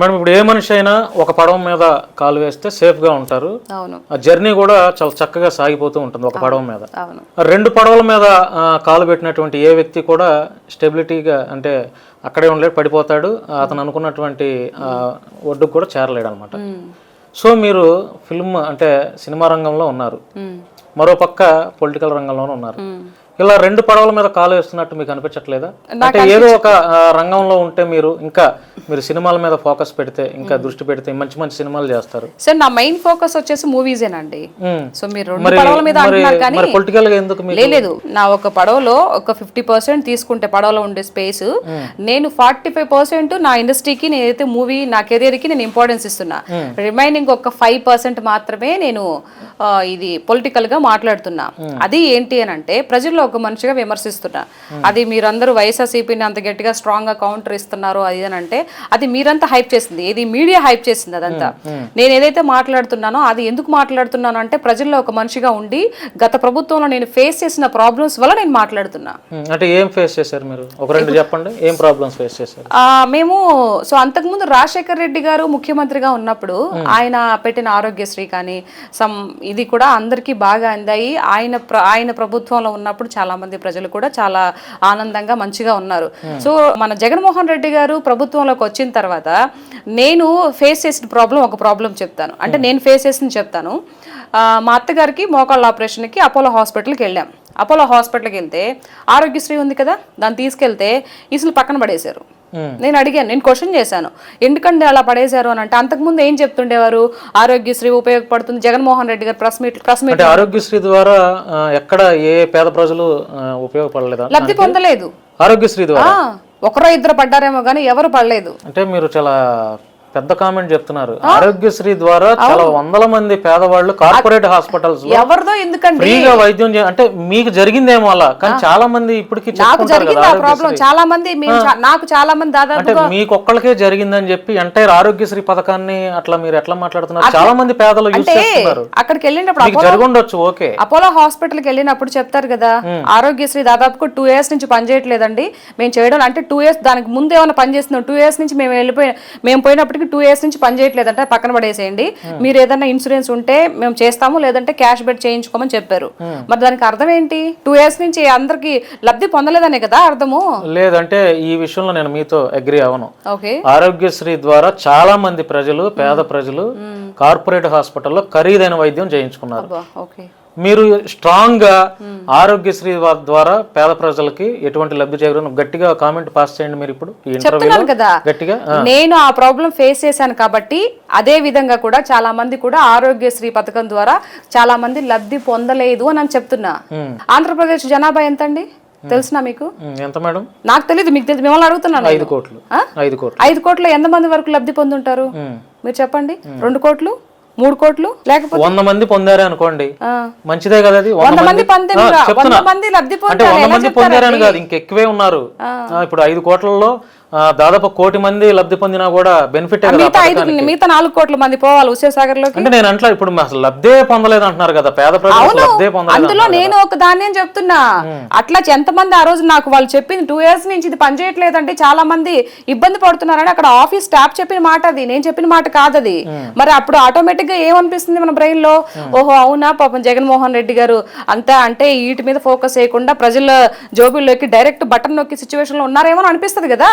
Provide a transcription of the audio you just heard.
Madam ఇప్పుడు ఏ మనిషి అయినా ఒక పడవ మీద కాలు వేస్తే సేఫ్గా ఉంటారు. అవును. ఆ జర్నీ కూడా చాలా చక్కగా సాగిపోతూ ఉంటుంది ఒక పడవ మీద. అవును. రెండు పడవల మీద ఆ, కాలు పెట్టినటువంటి ఏ వ్యక్తి కూడా స్టెబిలిటీగా అంటే అక్కడే ఉండలేడు పడిపోతాడు. అతను అనుకున్నటువంటి ఆ, ఒడ్డుకు కూడా చేరలేడు అనమాట సో మీరు ఫిల్మ్ అంటే సినిమా రంగంలో ఉన్నారు. ఉమ్, మరో పక్క పొలిటికల్ రంగంలోనూ ఉన్నారు. ఇలా రెండు పడవల మీద కాలు వేస్తున్నట్టు మీకు అనిపించట్లేదా? అంటే ఏదో ఒక రంగంలో ఉంటే మీరు ఇంకా మీరు సినిమాల మీద ఫోకస్ పెడితే ఇంకా దృష్టి పెడితే మంచి మంచి సినిమాలు చేస్తారు. సార్ నా మెయిన్ ఫోకస్ వచ్చేసి మూవీసేనండి. ఉమ్. సో మీరు రెండు పడవల మీద అంటున్నారు కానీ మరి పొలిటికల్గా ఎందుకు లేదు నా ఒక పడవలో ఒక ఫిఫ్టీ పర్సెంట్ తీసుకుంటే పడవలో ఉండే స్పేస్. నేను ఫార్టీ ఫైవ్ పర్సెంట్ నా ఇండస్ట్రీకి నేనైతే మూవీ నా కెరీర్కి నేను ఇంపార్టెన్స్ ఇస్తున్నా. రిమైనింగ్ ఒక ఫైవ్ పర్సెంట్ మాత్రమే నేను ఇది పొలిటికల్గా మాట్లాడుతున్నా అది ఏంటి అని అంటే ప్రజల్లో ఒక మనిషిగా విమర్శిస్తున్నా. అది మీరందరూ వైఎస్ఆర్సీపీని అంత గట్టిగా స్ట్రాంగ్గా కౌంటర్ ఇస్తున్నారు అది అని అంటే అది మీరంతా హైప్ చేసింది. ఇది మీడియా హైప్ చేసింది అదంతా. నేను ఏదైతే మాట్లాడుతున్నానో అది ఎందుకు మాట్లాడుతున్నాను అంటే ప్రజల్లో ఒక మనిషిగా ఉండి గత ప్రభుత్వంలో నేను ఫేస్ చేసిన ప్రాబ్లమ్స్ వల్ల నేను మాట్లాడుతున్నా. అంటే ఏం ఫేస్ చేశారు మీరు? ఒక రెండు చెప్పండి. ఏం ప్రాబ్లమ్స్ ఫేస్ చేశారు? మేము సో అంతకుముందు రాజశేఖర్ రెడ్డి గారు ముఖ్యమంత్రిగా ఉన్నప్పుడు ఆయన పెట్టిన ఆరోగ్యశ్రీ కానీ సమ్ ఇది కూడా అందరికీ బాగా అందాయి. ఆయన ఆయన ప్రభుత్వంలో ఉన్నప్పుడు చాలా మంది ప్రజలు కూడా చాలా ఆనందంగా మంచిగా ఉన్నారు. సో మన జగన్మోహన్ రెడ్డి గారు ప్రభుత్వంలోకి వచ్చిన తర్వాత నేను ఫేస్ చేసిన ప్రాబ్లం ఒక ప్రాబ్లం చెప్తాను. అంటే నేను ఫేస్ చేసింది చెప్తాను. మా అత్తగారికి మోకాళ్ళ ఆపరేషన్కి అపోలో హాస్పిటల్కి వెళ్ళాం. అపోలో హాస్పిటల్కి వెళ్తే ఆరోగ్యశ్రీ ఉంది కదా దాన్ని తీసుకెళ్తే ఇసులు పక్కన పడేశారు. నేను అడిగాను నేను క్వశ్చన్ చేశాను. ఎందుకంటే అలా పడేశారు అని అంటే అంతకుముందు ఏం చెప్తుండేవారు? ఆరోగ్యశ్రీ ఉపయోగపడుతుంది. జగన్మోహన్ రెడ్డి గారు press meet press meet. Aarogyasri ద్వారా ఎక్కడ ఏ పేద ప్రజలు ఉపయోగపడలేదా? లబ్ధి పొందలేదు. ఆరోగ్యశ్రీ ద్వారా? ఒకరో ఇద్దరు పడ్డారేమో కానీ ఎవరు పడలేదు. అంటే మీరు చాలా పెద్ద కామెంట్ చెప్తున్నారు. ఆరోగ్యశ్రీ ద్వారా చాలా వందల మంది పేదవాళ్ళు కార్పొరేట్ హాస్పిటల్స్ ఎవరిదో ఫ్రీగా వైద్యం అంటే మీకు జరిగిందేమో అలా కానీ చాలా మంది ఇప్పటికి నాకు చెప్పుకుంటారు జరిగింది కదా ఆ ప్రాబ్లం చాలా మంది నాకు చాలా మంది దాదాపు అంటే మీకు ఒక్కళ్ళకే జరిగిందని చెప్పి ఎంటైర్ ఆరోగ్యశ్రీ పథకాన్ని అట్లా మీరు ఎట్లా మాట్లాడుతున్నారు? చాలా మంది పేదలు యూజ్ చేస్తున్నారు. అక్కడికి వెళ్ళినప్పుడు జరగండొచ్చు ఓకే. అపోలో హాస్పిటల్కి వెళ్ళినప్పుడు చెప్తారు కదా ఆరోగ్యశ్రీ దాదాపుకు టూ ఇయర్స్ నుంచి పనిచేయట్లేదండి మేము చేయడం అంటే టూ ఇయర్స్ దానికి ముందు ఏమైనా పనిచేస్తున్నాం టూ ఇయర్స్ నుంచి మేము వెళ్ళిపోయి మేము పోయినప్పటికి టూ ఇయర్స్ నుంచి పనిచేయట్లేదంటే పక్కన పడేసేయండి. మీరు ఏదైనా ఇన్సూరెన్స్ ఉంటే మేము చేస్తాము లేదంటే క్యాష్ బెట్ చేయించుకోమని చెప్పారు. మరి దానికి అర్థం ఏంటి? టూ ఇయర్స్ నుంచి అందరికి లబ్ధి పొందలేదనే కదా అర్థము? లేదంటే ఈ విషయంలో నేను మీతో అగ్రి అవను. ఓకే ఆరోగ్యశ్రీ ద్వారా చాలా మంది ప్రజలు పేద ప్రజలు కార్పొరేట్ హాస్పిటల్లో ఖరీదైన వైద్యం చేయించుకున్నారు. మీరు స్ట్రాంగ్గా ఆరోగ్యశ్రీ ద్వారా పేద ప్రజలకి ఎటువంటి లబ్ధి చేకూరని గట్టిగా కామెంట్ పాస్ చేయండి మీరు ఇప్పుడు చెప్తున్నాను కదా. గట్టిగా నేను ఆ ప్రాబ్లం ఫేస్ చేశాను కాబట్టి అదే విధంగా కూడా చాలా మంది కూడా ఆరోగ్యశ్రీ పథకం ద్వారా చాలా మంది లబ్ధి పొందలేదు అని నేను చెప్తున్నా. ఆంధ్రప్రదేశ్ జనాభా ఎంత అండి తెలుసునా మీకు? ఎంత మేడం? నాకు తెలియదు మీకు తెలియదు మిమ్మల్ని అడుగుతున్నాను ఐదు. కోట్లు? ఐదు కోట్లు. ఐదు కోట్ల ఎంత మంది వరకు లబ్ధి పొందుంటారు. మీరు చెప్పండి. రెండు కోట్లు? మూడు కోట్లు? లేకపోతే వంద మంది పొందారే అనుకోండి. మంచిదే కదా అది? వంద మంది వంద మంది లబ్ధి అంటే పొందారు వంద మంది పొందారని కాదు ఇంకెక్కువే ఉన్నారు. ఇప్పుడు ఐదు కోట్లలో దాదాపు కోటి మంది లబ్ధి పొందినా కూడా బెనిఫిట్ మిగతా ఐదు మిగతా నాలుగు కోట్ల మంది పోవాలి హుసేన్ సాగర్లోకి అంటే నేను అంటలా ఇప్పుడు అసలు లబ్ధే పొందలేదు అంటున్నారు కదా పేద ప్రజలు లబ్ధే పొందలేదు అందులో నేను ఒక దాన్ని అని చెప్తున్నా అట్లా ఎంతమంది ఆ రోజు నాకు వాళ్ళు చెప్పింది టూ ఇయర్స్ నుంచి ఇది పనిచేయట్లేదంటే చాలా మంది ఇబ్బంది పడుతున్నారని అక్కడ ఆఫీస్ స్టాఫ్ చెప్పిన మాట అది. నేను చెప్పిన మాట కాదు అది. మరి అప్పుడు ఆటోమేటిక్గా ఏమనిపిస్తుంది మన బ్రెయిన్లో? ఓహో అవునా? పాపం జగన్మోహన్ రెడ్డి గారు అంతా అంటే వీటి మీద ఫోకస్ చేయకుండా ప్రజల జోబుల్లోకి డైరెక్ట్ బటన్ నొక్కి సిచ్యువేషన్లో ఉన్నారేమో అని అనిపిస్తుంది కదా.